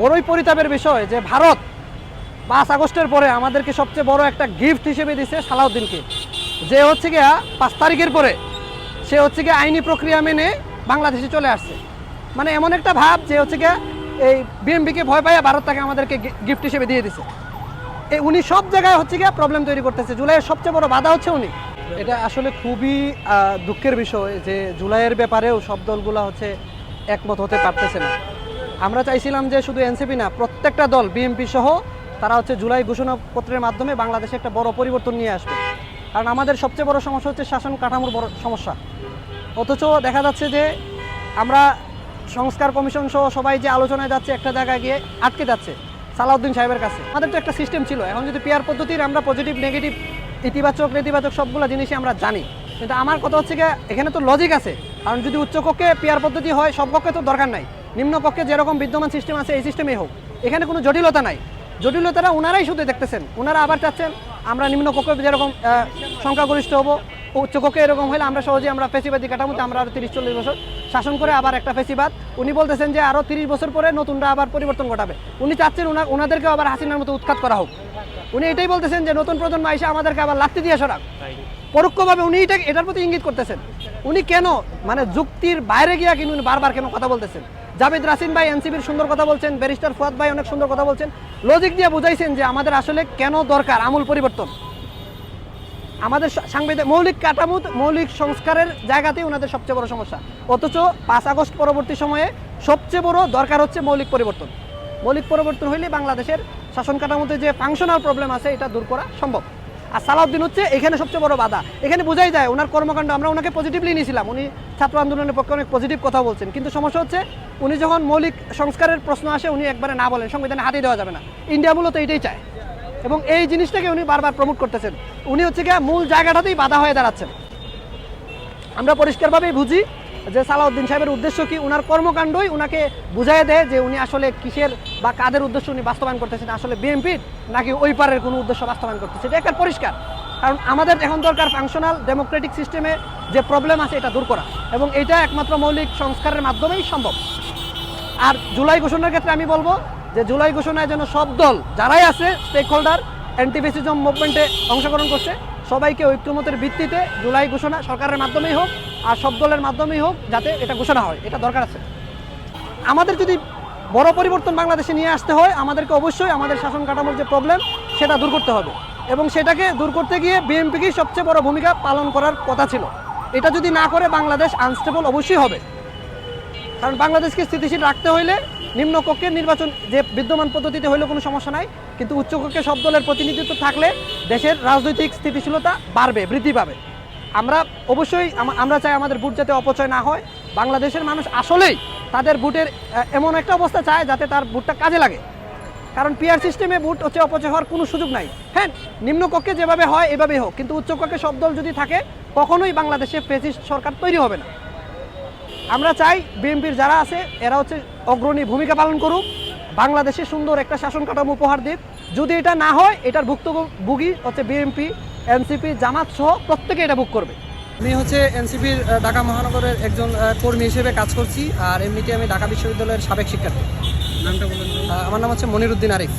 বড়ই পরিতাপের বিষয় যে ভারত পাঁচ আগস্টের পরে আমাদেরকে সবচেয়ে বড় একটা গিফট হিসেবে দিছে সালাউদ্দিনকে। যে হচ্ছে গিয়া পাঁচ তারিখের পরে সে হচ্ছে গিয়ে আইনি প্রক্রিয়া মেনে বাংলাদেশে চলে আসছে। মানে এমন একটা ভাব যে হচ্ছে গিয়া এই বিএমপিকে ভয় পাইয়া ভারত তাকে আমাদেরকে গিফট হিসেবে দিয়ে দিছে। এই উনি সব জায়গায় হচ্ছে গিয়া প্রবলেম তৈরি করতেছে। জুলাইয়ের সবচেয়ে বড় বাধা হচ্ছে উনি। এটা আসলে খুবই দুঃখের বিষয় যে জুলাইয়ের ব্যাপারেও সব দলগুলো হচ্ছে একমত হতে পারতেছে না। আমরা চাইছিলাম যে শুধু এনসিপি না, প্রত্যেকটা দল, বিএনপি সহ, তারা হচ্ছে জুলাই ঘোষণাপত্রের মাধ্যমে বাংলাদেশে একটা বড় পরিবর্তন নিয়ে আসবে। কারণ আমাদের সবচেয়ে বড় সমস্যা হচ্ছে শাসন কাঠামোর বড় সমস্যা। অথচ দেখা যাচ্ছে যে আমরা সংস্কার কমিশন সহ সবাই যে আলোচনায় যাচ্ছে, একটা জায়গায় গিয়ে আটকে যাচ্ছে সালাউদ্দিন সাহেবের কাছে। আমাদের তো একটা সিস্টেম ছিল। এখন যদি পিয়ার পদ্ধতির আমরা পজিটিভ নেগেটিভ ইতিবাচক, নেতিবাচক সবগুলো জিনিসই আমরা জানি। কিন্তু আমার কথা হচ্ছে গিয়ে, এখানে তো লজিক আছে। কারণ যদি উচ্চ কক্ষে পিয়ার পদ্ধতি হয়, সব কক্ষে তো দরকার নাই। নিম্ন কক্ষে যেরকম বিদ্যমান সিস্টেম আছে, এই সিস্টেমেই হোক। এখানে কোনো জটিলতা নাই। জটিলতাটা ওনারাই শুধু দেখতেছেন। ওনারা আবার চাচ্ছেন, আমরা নিম্ন কক্ষে যেরকম সংখ্যাগরিষ্ঠ হব উচ্চ কক্ষে এরকম হলে আমরা সহজে আমরা ফেসিবাদী কাঠামোতে আমরা আরও তিরিশ, চল্লিশ বছর শাসন করে আবার একটা ফেসিবাদ। উনি বলতেছেন যে আরও তিরিশ বছর পরে নতুনরা আবার পরিবর্তন ঘটাবে। উনি চাচ্ছেন ওনা ওনাদেরকে আবার হাসিনার মতো উৎখাত করা হোক। উনি এটাই বলতেছেন যে নতুন প্রজন্ম এসে আমাদেরকে আবার লাত্তি দিয়ে সরাক। পরোক্ষভাবে উনি এটা এটার প্রতি ইঙ্গিত করতেছেন। উনি কেন মানে যুক্তির বাইরে গিয়া কিন্তু উনি বারবার কেন কথা বলতেছেন? জাভেদ রাসিন ভাই এনসিবির সুন্দর কথা বলছেন, ব্যারিস্টার ফুয়াদ ভাই অনেক সুন্দর কথা বলছেন। লজিক দিয়ে বুঝাইছেন যে আমাদের আসলে কেন দরকার আমূল পরিবর্তন? আমাদের সাংবিধানিক মৌলিক কাঠামো, মৌলিক সংস্কারের জায়গাতেই ওনাদের সবচেয়ে বড় সমস্যা। অথচ পাঁচ আগস্ট পরবর্তী সময়ে সবচেয়ে বড় দরকার হচ্ছে মৌলিক পরিবর্তন। মৌলিক পরিবর্তন হইলে বাংলাদেশের শাসন কাঠামোতে যে ফাংশনাল প্রবলেম আছে, এটা দূর করা সম্ভব। আর সালাউদ্দিন হচ্ছে এখানে সবচেয়ে বড় বাধা। এখানে বোঝাই যায়, ওনার কর্মকাণ্ড আমরা ওনাকে পজিটিভলি নিয়েছিলাম। উনি ছাত্র আন্দোলনের পক্ষে অনেক পজিটিভ কথা বলছেন। কিন্তু সমস্যা হচ্ছে, উনি যখন মৌলিক সংস্কারের প্রশ্ন আসে, উনি একবারে না বলেন, সংবিধানে হাতে দেওয়া যাবে না। ইন্ডিয়া মূলত এটাই চায়। এবং এই জিনিসটাকে উনি বারবার প্রমোট করতেছেন। উনি হচ্ছে গিয়ে মূল জায়গাটাতেই বাধা হয়ে দাঁড়াচ্ছেন। আমরা পরিষ্কারভাবেই বুঝি যে সালাউদ্দিন সাহেবের উদ্দেশ্য কি? ওনার কর্মকাণ্ডই ওনাকে বুঝাই দেয় যে উনি আসলে কিসের বা কাদের উদ্দেশ্য উনি বাস্তবায়ন করতেছেন, আসলে বিএনপির নাকি ওই পারের কোনো উদ্দেশ্য বাস্তবায়ন করতেছে? এটা একটা পরিষ্কার। কারণ আমাদের এখন দরকার ফাংশনাল ডেমোক্রেটিক সিস্টেমে যে প্রবলেম আছে এটা দূর করা। এবং এটা একমাত্র মৌলিক সংস্কারের মাধ্যমেই সম্ভব। আর জুলাই ঘোষণার ক্ষেত্রে আমি বলব যে জুলাই ঘোষণায় যেন সব দল, যারাই আছে স্টেক হোল্ডার অ্যান্টিফেসিজম মুভমেন্টে অংশগ্রহণ করছে, সবাইকে ঐক্যমতের ভিত্তিতে জুলাই ঘোষণা সরকারের মাধ্যমেই হোক আর সব দলের মাধ্যমেই হোক যাতে এটা ঘোষণা হয়, এটা দরকার আছে। আমাদের যদি বড় পরিবর্তন বাংলাদেশে নিয়ে আসতে হয়, আমাদেরকে অবশ্যই আমাদের শাসন কাঠামোর যে প্রবলেম সেটা দূর করতে হবে। এবং সেটাকে দূর করতে গিয়ে বিএনপিকেই সবচেয়ে বড় ভূমিকা পালন করার কথা ছিল। এটা যদি না করে বাংলাদেশ আনস্টেবল অবশ্যই হবে। কারণ বাংলাদেশকে স্থিতিশীল রাখতে হইলে নিম্ন কক্ষের নির্বাচন যে বিদ্যমান পদ্ধতিতে হইলে কোনো সমস্যা নাই। কিন্তু উচ্চ কক্ষে সব দলের প্রতিনিধিত্ব থাকলে দেশের রাজনৈতিক স্থিতিশীলতা বাড়বে, বৃদ্ধি পাবে। আমরা অবশ্যই আমরা চাই আমাদের ভোট যাতে অপচয় না হয়। বাংলাদেশের মানুষ আসলেই তাদের ভোটের এমন একটা অবস্থা চায় যাতে তার ভোটটা কাজে লাগে। কারণ পিআর সিস্টেমে ভোট হচ্ছে অপচয় হওয়ার কোনো সুযোগ নাই। হ্যাঁ নিম্নকক্ষে যেভাবে হয়, এভাবেই হোক। কিন্তু উচ্চকক্ষে সব দল যদি থাকে, কখনোই বাংলাদেশে ফেসিস্ট সরকার তৈরি হবে না। আমরা চাই বিএনপির যারা আছে, এরা হচ্ছে অগ্রণী ভূমিকা পালন করুক। বাংলাদেশে সুন্দর একটা শাসন কাঠামো উপহার দিক। যদি এটা না হয়, এটার ভুক্তভোগী হচ্ছে বিএনপি। এনসিপি জামাত সহ প্রত্যেকে এটা বুক করবে। আমি হচ্ছে এনসিপির ঢাকা মহানগরের একজন কর্মী হিসেবে কাজ করছি আর এমনিতে আমি ঢাকা বিশ্ববিদ্যালয়ের সাবেক শিক্ষার্থী। নামটা বলুন। আমার নাম হচ্ছে মনিরুদ্দিন আরিফ।